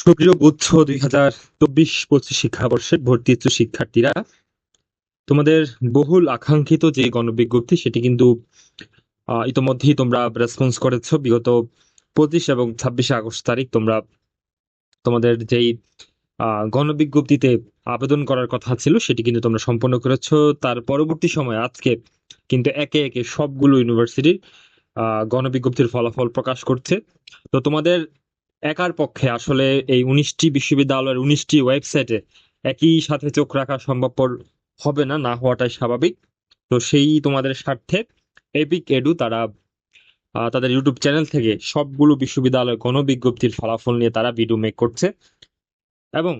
সক্রিয় গুচ্ছ দুই হাজার চব্বিশ পঁচিশ শিক্ষাবর্ষে ভর্তি ইচ্ছুক শিক্ষার্থীরা, তোমাদের বহুল আকাঙ্ক্ষিত যে গণবিজ্ঞপ্তি, সেটি কিন্তু ইতোমধ্যেই তোমরা রেসপন্স করেছ। বিগত পঁচিশ এবং ছাব্বিশে আগস্ট তারিখ তোমরা তোমাদের যেই গণবিজ্ঞপ্তিতে আবেদন করার কথা ছিল, সেটি কিন্তু তোমরা সম্পন্ন করেছ। তার পরবর্তী সময় আজকে কিন্তু একে একে সবগুলো ইউনিভার্সিটির গণবিজ্ঞপ্তির ফলাফল প্রকাশ করছে। তো তোমাদের একার পক্ষে আসলে এই উনিশটি বিশ্ববিদ্যালয়ের উনিশটি ওয়েবসাইটে একই সাথে চোখ রাখা সম্ভবপর হবে না না হওয়াটাই স্বাভাবিক। তো সেই তোমাদের স্বার্থে এপিক এডু তারা তাদের ইউটিউব চ্যানেল থেকে সবগুলো বিশ্ববিদ্যালয় গণবিজ্ঞপ্তির ফলাফল নিয়ে তারা ভিডিও মেক করছে। এবং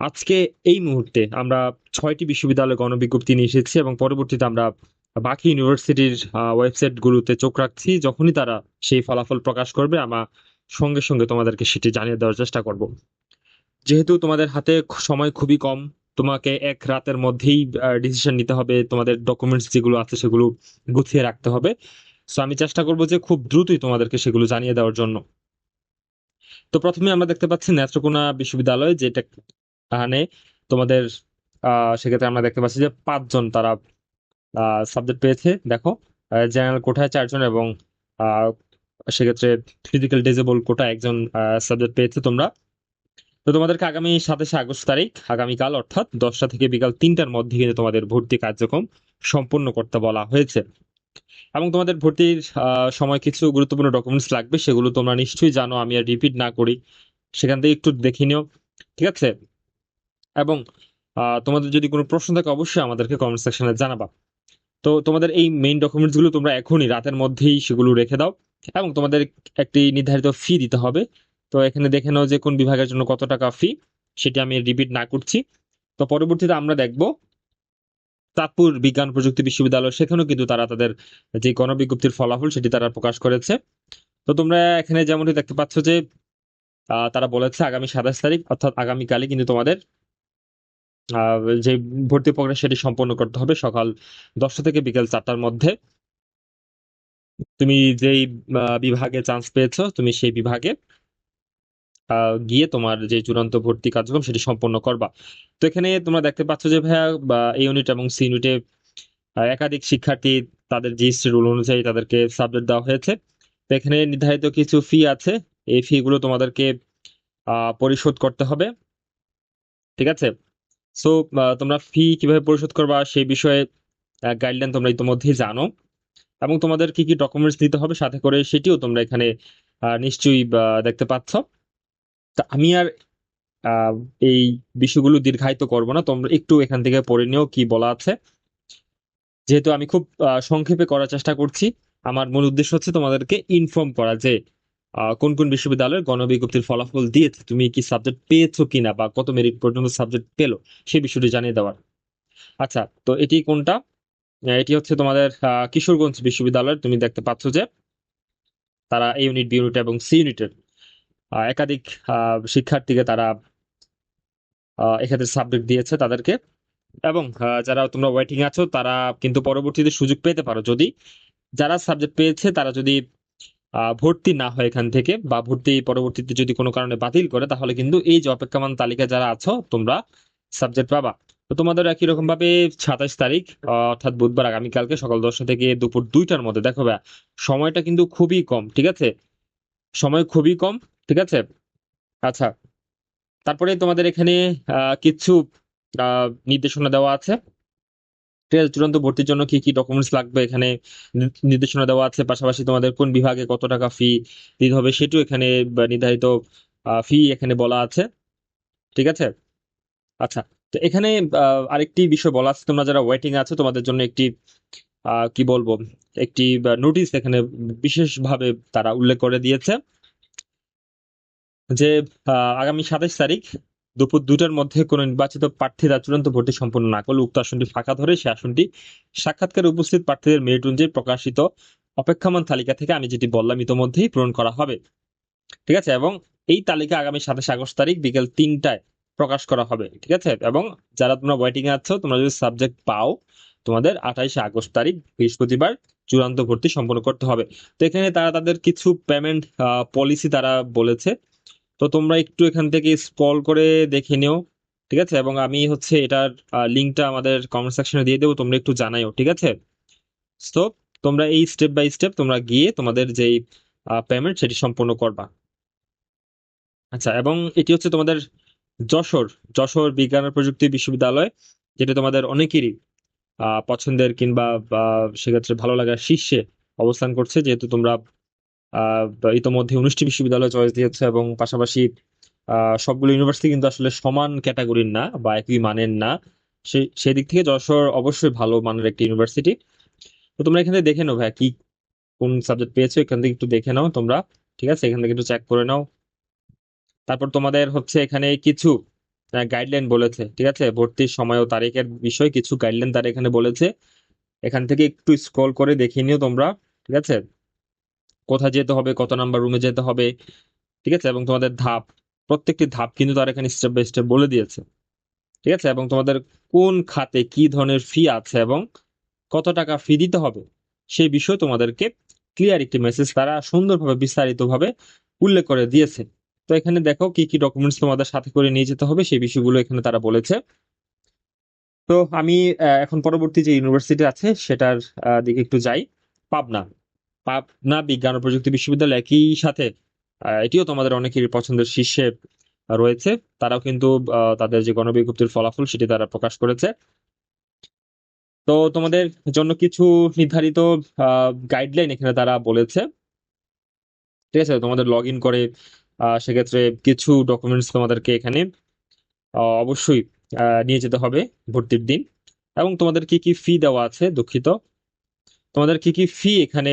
আজকে এই মুহূর্তে আমরা ছয়টি বিশ্ববিদ্যালয় গণবিজ্ঞপ্তি নিয়ে এসেছি এবং পরবর্তীতে আমরা বাকি ইউনিভার্সিটির ওয়েবসাইট গুলোতে চোখ রাখছি। যখনই তারা সেই ফলাফল প্রকাশ করবে, আমরা সঙ্গে সঙ্গে তোমাদেরকে সেটি জানিয়ে দেওয়ার চেষ্টা করব। যেহেতু তোমাদের হাতে সময় খুবই কম, তোমাকে এক রাতের মধ্যেই ডিসিশন নিতে হবে, তোমাদের ডকুমেন্টস যেগুলো আছে সেগুলো গুছিয়ে রাখতে হবে। সো আমি চেষ্টা করব যে খুব দ্রুতই তোমাদেরকে সেগুলো জানিয়ে দেওয়ার জন্য। তো প্রথমে আমরা দেখতে পাচ্ছি নেত্রকোনা বিশ্ববিদ্যালয়, যেটা এখানে তোমাদের সেক্ষেত্রে আমরা দেখতে পাচ্ছি যে পাঁচজন তারা সাবজেক্ট পেয়েছে। দেখো জেনারেল কোঠায় চারজন এবং সেক্ষেত্রে ফিজিক্যাল ডিজেবল কোটা একজন সাবজেক্ট পেয়েছে তোমরা। তো তোমাদেরকে আগামী সাতাশে আগস্ট তারিখ, আগামীকাল অর্থাৎ দশটা থেকে বিকাল তিনটার মধ্যে কিন্তু তোমাদের ভর্তি কার্যক্রম সম্পন্ন করতে বলা হয়েছে। এবং তোমাদের ভর্তির সময় কিছু গুরুত্বপূর্ণ ডকুমেন্টস লাগবে, সেগুলো তোমরা নিশ্চয়ই জানো, আমি আর রিপিট না করি। সেখান থেকে একটু দেখে নিও, ঠিক আছে? এবং তোমাদের যদি কোনো প্রশ্ন থাকে, অবশ্যই আমাদেরকে কমেন্ট সেকশনে জানাবা। তো তোমাদের এই মেইন ডকুমেন্টসগুলো তোমরা এখনই, রাতের মধ্যেই সেগুলো রেখে দাও। এবং তোমাদের একটি নির্ধারিত ফি দিতে হবে। তো এখানে দেখে নাও যে কোন বিভাগের জন্য কত টাকা ফি সেটি আমি রিপিট না করছি। তো পরবর্তীতে আমরা দেখব চাঁদপুর বিজ্ঞান প্রযুক্তি বিশ্ববিদ্যালয়, সেখানেও কিন্তু তারা তাদের যে গণবিজ্ঞপ্তির ফলাফল, সেটি তারা প্রকাশ করেছে। তো তোমরা এখানে যেমনটি দেখতে পাচ্ছ যে তারা বলেছে আগামী সাতাশ তারিখ, অর্থাৎ আগামীকালই কিন্তু তোমাদের যে ভর্তি প্রক্রিয়া, সেটি সম্পন্ন করতে হবে সকাল দশটা থেকে বিকেল চারটার মধ্যে। তুমি যেই বিভাগে চান্স পেয়েছ, তুমি সেই বিভাগে গিয়ে তোমার যে চূড়ান্ত ভর্তি কার্যক্রম সেটি সম্পন্ন করবা। তো এখানে তোমরা দেখতে পাচ্ছ যে ভাইয়া এই ইউনিট এবং সি ইউনিটে একাধিক শিক্ষার্থী তাদের জিএসটি রুল অনুযায়ী তাদেরকে সাবজেক্ট দেওয়া হয়েছে। তো এখানে নির্ধারিত কিছু ফি আছে। এই ফি গুলো তোমাদেরকে পরিশোধ করতে হবে। ঠিক আছে? সো তোমরা ফি কীভাবে পরিশোধ করবা সেই বিষয়ে গাইডলাইন তোমরা ইতিমধ্যেই জানো। এবং তোমাদের কি কি ডকুমেন্টস দিতে হবে সাথে করে সেটিও তোমরা এখানে নিশ্চয়ই দেখতে পাচ্ছ। তা আমি আর এই বিষয়গুলো দীর্ঘায়িত করব না। তোমরা একটু এখান থেকে পড়ে নিও কি বলা আছে। যেহেতু আমি খুব সংক্ষেপে করার চেষ্টা করছি, আমার মূল উদ্দেশ্য হচ্ছে তোমাদেরকে ইনফর্ম করা যে কোন কোন বিশ্ববিদ্যালয়ের গণবিজ্ঞপ্তির ফলাফল দিয়েছে। তুমি কি সাবজেক্ট পেয়েছ কিনা বা কত মেরিট পর্যন্ত সাবজেক্ট পেল সেই বিষয়টি জানিয়ে দেওয়ার। আচ্ছা তো এটি কোনটা? এটি হচ্ছে তোমাদের কিশোরগঞ্জ বিশ্ববিদ্যালয় তুমি দেখতে পাচ্ছ যে তারা এ ইউনিট বি ইউনিট এবং সি ইউনিটের একাধিক শিক্ষার্থীকে তারা এক্ষেত্রে সাবজেক্ট দিয়েছে তাদেরকে। এবং যারা তোমরা ওয়েটিং আছো, তারা কিন্তু পরবর্তীতে সুযোগ পেতে পারো। যদি যারা সাবজেক্ট পেয়েছে, তারা যদি ভর্তি না হয় এখান থেকে বা ভর্তি পরবর্তীতে যদি কোনো কারণে বাতিল করে, তাহলে কিন্তু এই যে অপেক্ষমান তালিকায় যারা আছো, তোমরা সাবজেক্ট পাবা। তো তোমাদের একই রকম ভাবে সাতাশ তারিখ অর্থাৎ বুধবার আগামীকালকে সকাল দশটা থেকে দুপুর দুইটার মধ্যে। দেখো ভাইয়া, সময়টা কিন্তু খুবই কম, ঠিক আছে? সময় খুবই কম, ঠিক আছে? আচ্ছা তারপরে তোমাদের এখানে কিছু নির্দেশনা দেওয়া আছে। ঠিক আছে, চূড়ান্ত ভর্তির জন্য কি কি ডকুমেন্টস লাগবে এখানে? নির্দেশনা দেওয়া আছে, পাশাপাশি তোমাদের কোন বিভাগে কত টাকা ফি দিতে হবে সেটিও এখানে নির্ধারিত ফি এখানে বলা আছে। ঠিক আছে? আচ্ছা তো এখানে আরেকটি বিষয় বলা আছে, তোমরা যারা ওয়েটিং আছো, তোমাদের জন্য একটি কি বলব, একটি নোটিশ এখানে বিশেষভাবে তারা উল্লেখ করে দিয়েছে যে আগামী সাতাশ তারিখ দুপুর দুটার মধ্যে কোনো নির্বাচিত প্রার্থীরা চূড়ান্ত ভর্তি সম্পন্ন না করলে উক্ত আসনটি ফাঁকা ধরে সে আসনটি সাক্ষাৎকারে উপস্থিত প্রার্থীদের মেরিট অনুযায়ী প্রকাশিত অপেক্ষমান তালিকা থেকে আমি যেটি বললাম ইতোমধ্যেই পূরণ করা হবে। ঠিক আছে? এবং এই তালিকা আগামী সাতাশ আগস্ট তারিখ বিকেল তিনটায় প্রকাশ করা হবে, ঠিক আছে? এবং যারা তোমরা ওয়েটিং আছো, তোমরা যদি সাবজেক্ট পাও, তোমাদের আঠাইশে আগস্ট তারিখ, বৃহস্পতিবার চূড়ান্ত ভর্তি সম্পন্ন করতে হবে। তো এখানে তারা তাদের কিছু পেমেন্ট পলিসি তারা বলেছে। তো তোমরা একটু এখান থেকে স্ক্রল করে দেখে নিও, ঠিক আছে? এবং আমি হচ্ছে এটার লিঙ্কটা আমাদের কমেন্ট সেকশনে দিয়ে দেবো, তোমরা একটু জানাইও, ঠিক আছে? তো তোমরা এই স্টেপ বাই স্টেপ তোমরা গিয়ে তোমাদের যেই পেমেন্ট সেটি সম্পূর্ণ করবা। আচ্ছা এবং এটি হচ্ছে তোমাদের যশোর যশোর বিজ্ঞান ও প্রযুক্তি বিশ্ববিদ্যালয়, যেটা তোমাদের অনেকেরই পছন্দের কিংবা সেক্ষেত্রে ভালো লাগার শীর্ষে অবস্থান করছে, যেহেতু তোমরা ইতোমধ্যে উনিশটি বিশ্ববিদ্যালয় চয়েস দিয়েছে এবং পাশাপাশি সবগুলো ইউনিভার্সিটি কিন্তু আসলে সমান ক্যাটাগরির না বা একই মানের না। সেই সেই দিক থেকে যশোর অবশ্যই ভালো মানের একটি ইউনিভার্সিটি তো তোমরা এখান দেখে নাও ভাই কি, কোন সাবজেক্ট পেয়েছ, এখান থেকে একটু দেখে নাও তোমরা, ঠিক আছে? এখান থেকে একটু চেক করে নাও। তারপর তোমাদের হচ্ছে এখানে কিছু গাইডলাইন বলেছে, ঠিক আছে? ভর্তির সময় ও তারিখের বিষয়ে কিছু গাইডলাইন তারা এখানে বলেছে। এখান থেকে একটু স্ক্রল করে দেখে নিও তোমরা, ঠিক আছে? কোথায় যেতে হবে, কত নাম্বার রুমে যেতে হবে, ঠিক আছে? এবং তোমাদের ধাপ, প্রত্যেকটি ধাপ কিন্তু তারা এখানে স্টেপ বাই স্টেপ বলে দিয়েছে, ঠিক আছে? এবং তোমাদের কোন খাতে কি ধরনের ফি আছে এবং কত টাকা ফি দিতে হবে, সেই বিষয়ে তোমাদেরকে ক্লিয়ার একটি মেসেজ তারা সুন্দরভাবে বিস্তারিতভাবে উল্লেখ করে দিয়েছে। তো এখানে দেখো কি কি ডকুমেন্টস তোমাদের সাথে করে নিয়ে যেতে হবে, সেই বিষয়গুলো এখানে তারা বলেছে। তো আমি এখন পরবর্তী যে ইউনিভার্সিটি আছে, সেটার দিকে একটু যাই। পাবনা। পাবনা বিজ্ঞান ও প্রযুক্তি বিশ্ববিদ্যালয় একই সাথে এটিও তোমাদের অনেকেরই পছন্দের শীর্ষে রয়েছে। তারাও কিন্তু তাদের যে গণবিজ্ঞপ্তির ফলাফল সেটি তারা প্রকাশ করেছে। তো তোমাদের জন্য কিছু নির্ধারিত গাইডলাইন এখানে তারা বলেছে। ঠিক আছে, তোমাদের লগ ইন করে সেক্ষেত্রে কিছু ডকুমেন্টস তোমাদেরকে এখানে অবশ্যই নিয়ে যেতে হবে ভর্তির দিন। এবং তোমাদের কি কি ফি দেওয়া আছে, দুঃখিত? তোমাদের কি কি ফি এখানে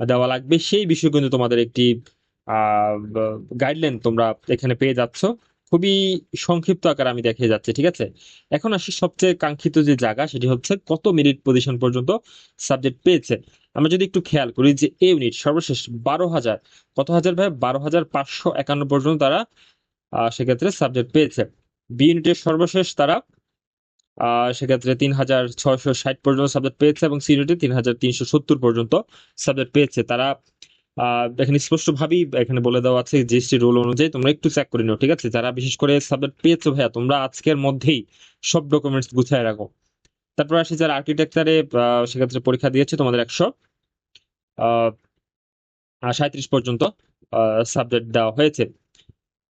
দেওয়া লাগবে, সেই বিষয়ে কিন্তু তোমাদের একটি গাইডলাইন তোমরা এখানে পেয়ে যাচ্ছ। খুবই সংক্ষিপ্ত আকারে আমি দেখিয়ে যাচ্ছি, ঠিক আছে? এখন আসি সবচেয়ে কাঙ্ক্ষিত যে জায়গা, সেটি হচ্ছে কত মেরিট পজিশন পর্যন্ত সাবজেক্ট পেয়েছে। আমরা যদি একটু খেয়াল করি যে এ ইউনিট সর্বশেষ বারো হাজার, কত হাজার ভাই? বারো হাজার পাঁচশো একান্ন পর্যন্ত তারা সেক্ষেত্রে সাবজেক্ট পেয়েছে। বি ইউনিটের সর্বশেষ তারা সেক্ষেত্রে তিন হাজার ছয়শো ষাট পর্যন্ত সাবজেক্ট পেয়েছে এবং সি ইউনিটে তিন হাজার তিনশো সত্তর পর্যন্ত সাবজেক্ট পেয়েছে। তারা এখানে স্পষ্টভাবেই এখানে বলে দেওয়া আছে জিএসটি রুল অনুযায়ী তোমরা একটু চেক করে নিও, ঠিক আছে? যারা বিশেষ করে সাবজেক্ট পেয়েছ ভাইয়া, তোমরা আজকের মধ্যেই সব ডকুমেন্টস গুছিয়ে রাখো। তারপর আসি যারা আর্কিটেকচারে সেক্ষেত্রে পরীক্ষা দিয়েছে তোমাদের একশো সাঁত্রিশ পর্যন্ত সাবজেক্ট দেওয়া হয়েছে।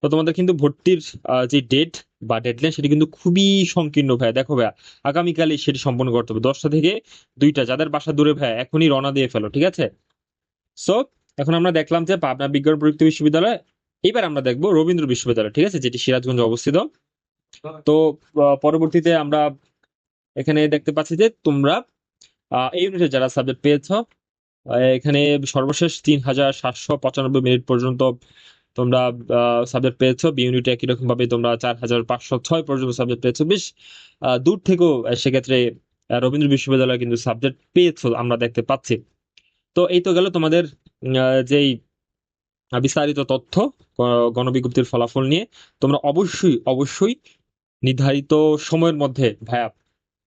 তো তোমাদের কিন্তু ভর্তির যে ডেট বা ডেডলাইন সেটি কিন্তু খুবই সংকীর্ণ ভাইয়া, দেখো ভাইয়া, আগামীকালই সেটি সম্পন্ন করতে হবে। দশটা থেকে দুইটা, যাদের বাসা দূরে ভাইয়া, এখনই রওনা দিয়ে ফেলো, ঠিক আছে? সো এখন আমরা দেখলাম যে পাবনা বিজ্ঞান প্রযুক্তি বিশ্ববিদ্যালয়, এবার আমরা দেখব রবীন্দ্র বিশ্ববিদ্যালয়, ঠিক আছে, যেটি সিরাজগঞ্জে অবস্থিত। তো পরবর্তীতে আমরা এখানে দেখতে পাচ্ছি যে তোমরা এই ইউনিটে যারা সাবজেক্ট পেয়েছ এখানে সর্বশেষ তিন হাজার সাতশো পঁচানব্বই মিনিট পর্যন্ত তোমরা সাবজেক্ট পেয়েছ। বি ইউনিটে একই রকম ভাবে তোমরা চার হাজার পাঁচশো ছয় পর্যন্ত সাবজেক্ট পেয়েছ। বেশ দূর থেকেও সেক্ষেত্রে রবীন্দ্র বিশ্ববিদ্যালয় কিন্তু সাবজেক্ট পেয়েছ, আমরা দেখতে পাচ্ছি। তো, এই তো গেল তোমাদের যেই বিস্তারিত তথ্য গণবিজ্ঞপ্তির ফলাফল নিয়ে, তোমরা অবশ্যই অবশ্যই নির্ধারিত সময়ের মধ্যে, ভাইয়া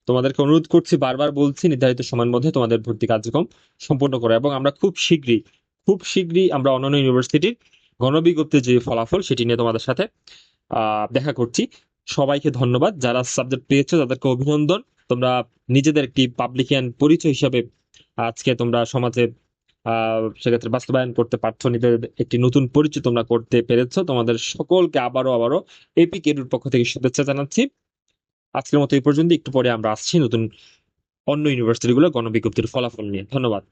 তোমাদেরকে অনুরোধ করছি বারবার বলছি, নির্ধারিত সময়ের মধ্যে তোমাদের ভর্তি কার্যক্রম সম্পন্ন করো এবং আমরা খুব শীঘ্রই খুব শীঘ্রই আমরা অন্যান্য ইউনিভার্সিটির গণবিজ্ঞপ্তির যে ফলাফল সেটি নিয়ে তোমাদের সাথে দেখা করছি। সবাইকে ধন্যবাদ। যারা সাবজেক্ট পেয়েছ তাদেরকে অভিনন্দন। তোমরা নিজেদের একটি পাবলিকিয়ান পরিচয় হিসাবে আজকে তোমরা সমাজে সেক্ষেত্রে বাস্তবায়ন করতে পারছ, নিজেদের একটি নতুন পরিচয় তোমরা করতে পেরেছ। তোমাদের সকলকে আবারও আবারও এপি কেডুর পক্ষ থেকে শুভেচ্ছা জানাচ্ছি। আজকের মতো এই পর্যন্ত একটু পরে আমরা আসছি নতুন অন্য ইউনিভার্সিটিগুলো গণবিজ্ঞপ্তির ফলাফল নিয়ে। ধন্যবাদ।